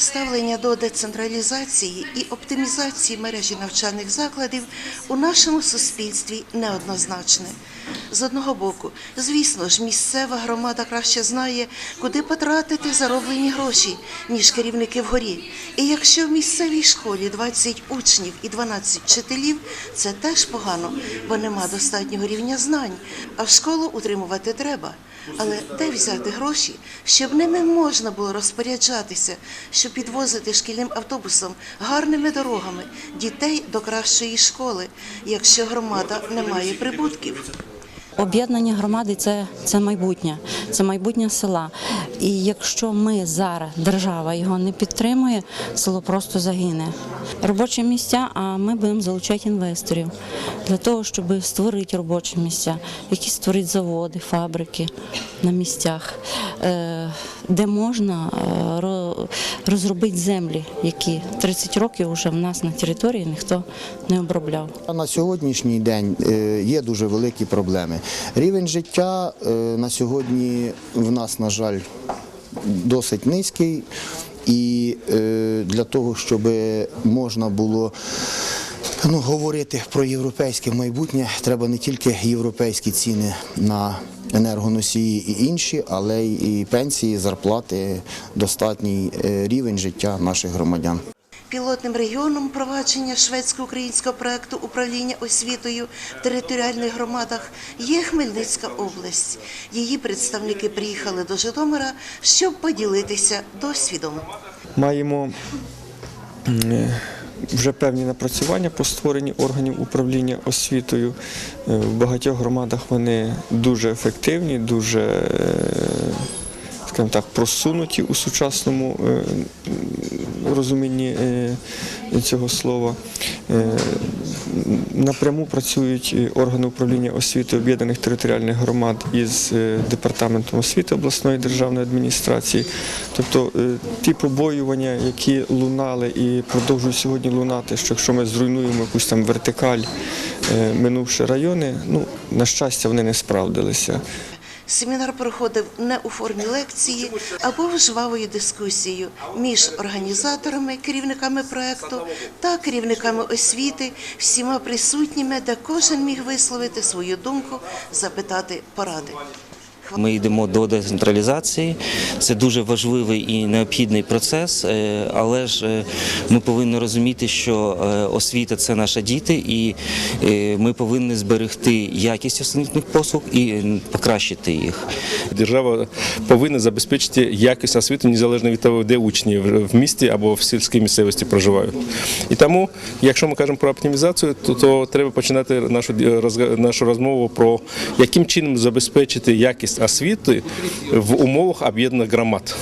Ставлення до децентралізації і оптимізації мережі навчальних закладів у нашому суспільстві неоднозначне. З одного боку, звісно ж, місцева громада краще знає, куди потратити зароблені гроші, ніж керівники вгорі. І якщо в місцевій школі 20 учнів і 12 вчителів, це теж погано, бо нема достатнього рівня знань, а школу утримувати треба. Але де взяти гроші, щоб ними можна було розпоряджатися, щоб підвозити шкільним автобусом гарними дорогами дітей до кращої школи, якщо громада не має прибутків? Об'єднання громади це, це майбутнє, це майбутнє села. І якщо ми зараз, держава його не підтримує, село просто загине. Робочі місця, а ми будемо залучати інвесторів для того, щоб створити робочі місця, які створити заводи, фабрики на місцях, е, де можна е, розробити землі, які 30 років вже в нас на території ніхто не обробляв. На сьогоднішній день е, є дуже великі проблеми. Рівень життя на сьогодні в нас, на жаль, досить низький. І для того, щоб можна було ну, говорити про європейське майбутнє, треба не тільки європейські ціни на енергоносії і інші, але й пенсії, зарплати, достатній е, рівень життя наших громадян. Пілотним регіоном провадження шведсько-українського проекту управління освітою в територіальних громадах є Хмельницька область. Її представники приїхали до Житомира, щоб поділитися досвідом. Маємо м, вже певні напрацювання по створенні органів управління освітою. Е, В багатьох громадах вони дуже ефективні, дуже е, скажімо так, просунуті у сучасному е, розумінні цього слова. Е, Напряму працюють органи управління освіти об'єднаних територіальних громад із е, департаментом освіти обласної державної адміністрації. Тобто е, ті побоювання, які лунали і продовжують сьогодні лунати, що якщо ми зруйнуємо якусь там вертикаль, е, минувши райони, ну на щастя, вони не справдилися. Семінар проходив не у формі лекції або жвавою дискусією між організаторами, керівниками проекту та керівниками освіти, всіма присутніми, де кожен міг висловити свою думку, запитати поради. Ми йдемо до децентралізації. Це дуже важливий і необхідний процес, е, але ж е, ми повинні розуміти, що е, освіта це наші діти, і ми повинні зберегти якість освітніх послуг і покращити їх. Держава повинна забезпечити якість освіти незалежно від того, де учні в місті або в сільській місцевості проживають. І тому, якщо ми кажемо про оптимізацію, то, то треба починати нашу нашу розмову про яким чином забезпечити якість освіти в умовах об'єднаних громад.